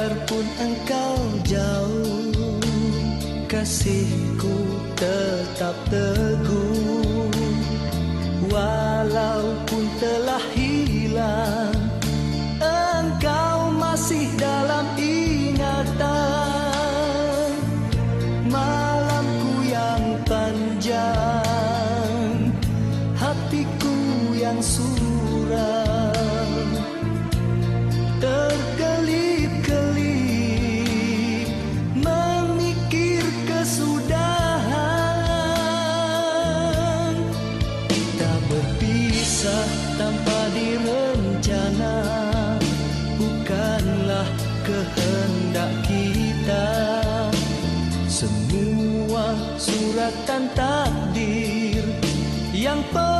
Walaupun engkau jauh Kasihku tetap teguh. Walaupun telah hilang Engkau masih dalam ingatan. Malamku yang panjang Hatiku yang suram Semua suratan takdir yang penuh